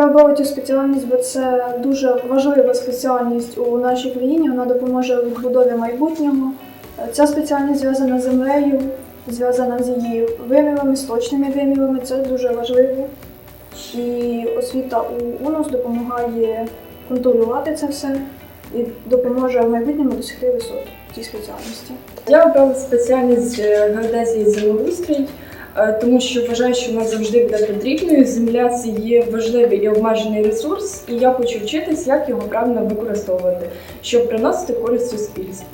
обрали цю спеціальність, бо це дуже важлива спеціальність у нашій країні. Вона допоможе у відбудові майбутнього. Ця спеціальність зв'язана з землею, зв'язана з її вимірами, з точними вимірами. Це дуже важливо. І освіта у УНОС допомагає контролювати це все і допоможе в майбутньому досягти висот в цій спеціальності. Я обрала спеціальність е, геодезії землеустрій, тому що вважаю, що вона завжди буде потрібною. Земля це є важливий і обмежений ресурс, і я хочу вчитись, як його правильно використовувати, щоб приносити користь суспільству.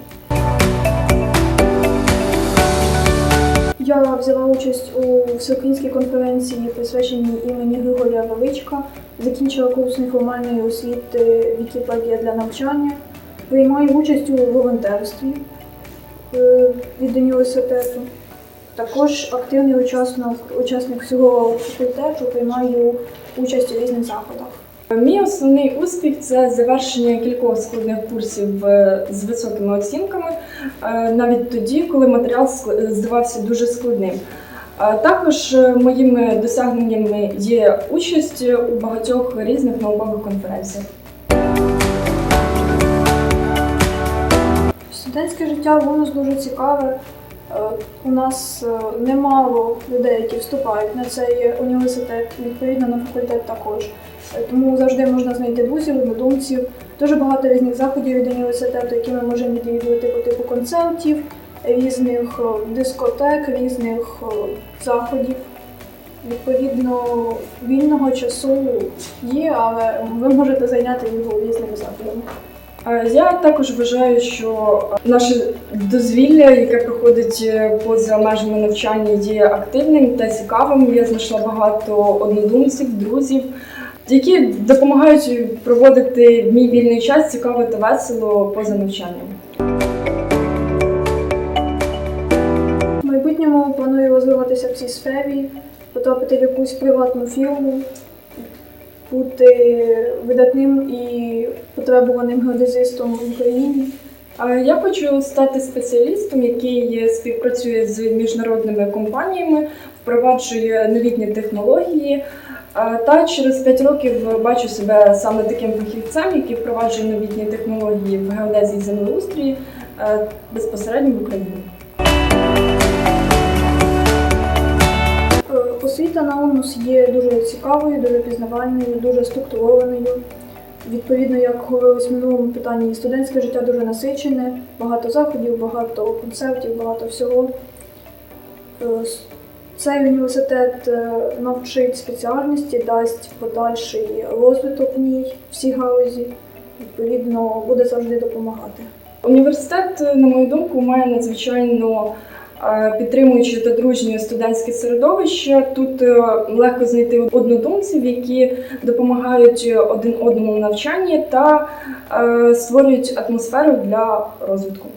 Я взяла участь у всеукраїнській конференції, присвяченій імені Григорія Величка, закінчила курс неформальної освіти Вікіпедія для навчання, приймаю участь у волонтерстві е, від університету. Також активний учасник, учасник всього факультету, приймаю участь у різних заходах. Мій основний успіх це завершення кількох складних курсів е, з високими оцінками, е, навіть тоді, коли матеріал ск- здавався дуже складним. Також е, моїми досягненнями є участь у багатьох різних наукових конференціях. Студентське життя в УНОС дуже цікаве. Е, У нас е, немало людей, які вступають на цей університет, відповідно на факультет також. Е, Тому завжди можна знайти друзів, однодумців. Дуже багато різних заходів від університету, які ми можемо відвідувати по типу концертів, різних дискотек, різних заходів. Відповідно, вільного часу є, але ви можете зайняти його різними заходами. Е, Я також вважаю, що наше дозвілля, яке проходить е, поза межами навчання, є активним та цікавим. Я знайшла багато однодумців, друзів, які допомагають проводити мій вільний час цікаво та весело поза навчанням. В майбутньому планую розвиватися в цій сфері, потрапити в якусь приватну фірму, бути видатним і потребуваним геодезистом в Україні. Я хочу стати спеціалістом, який співпрацює з міжнародними компаніями, впроваджує новітні технології. Та через 5 років бачу себе саме таким фахівцем, який впроваджує новітні технології в геодезії землеустрої безпосередньо в Україні. На є дуже цікавою, дуже пізнавальною, дуже структурованою. Відповідно, як говорилось в минулому питанні, студентське життя дуже насичене, багато заходів, багато концертів, багато всього. Е, Цей університет е, навчить спеціальності, дасть подальший розвиток в ній, всій галузі. Відповідно, буде завжди допомагати. Університет, на мою думку, має надзвичайно е, підтримуюче та дружнє студентське середовище. Тут е, легко знайти однодумців, які допомагають один одному в навчанні та е, створюють атмосферу для розвитку.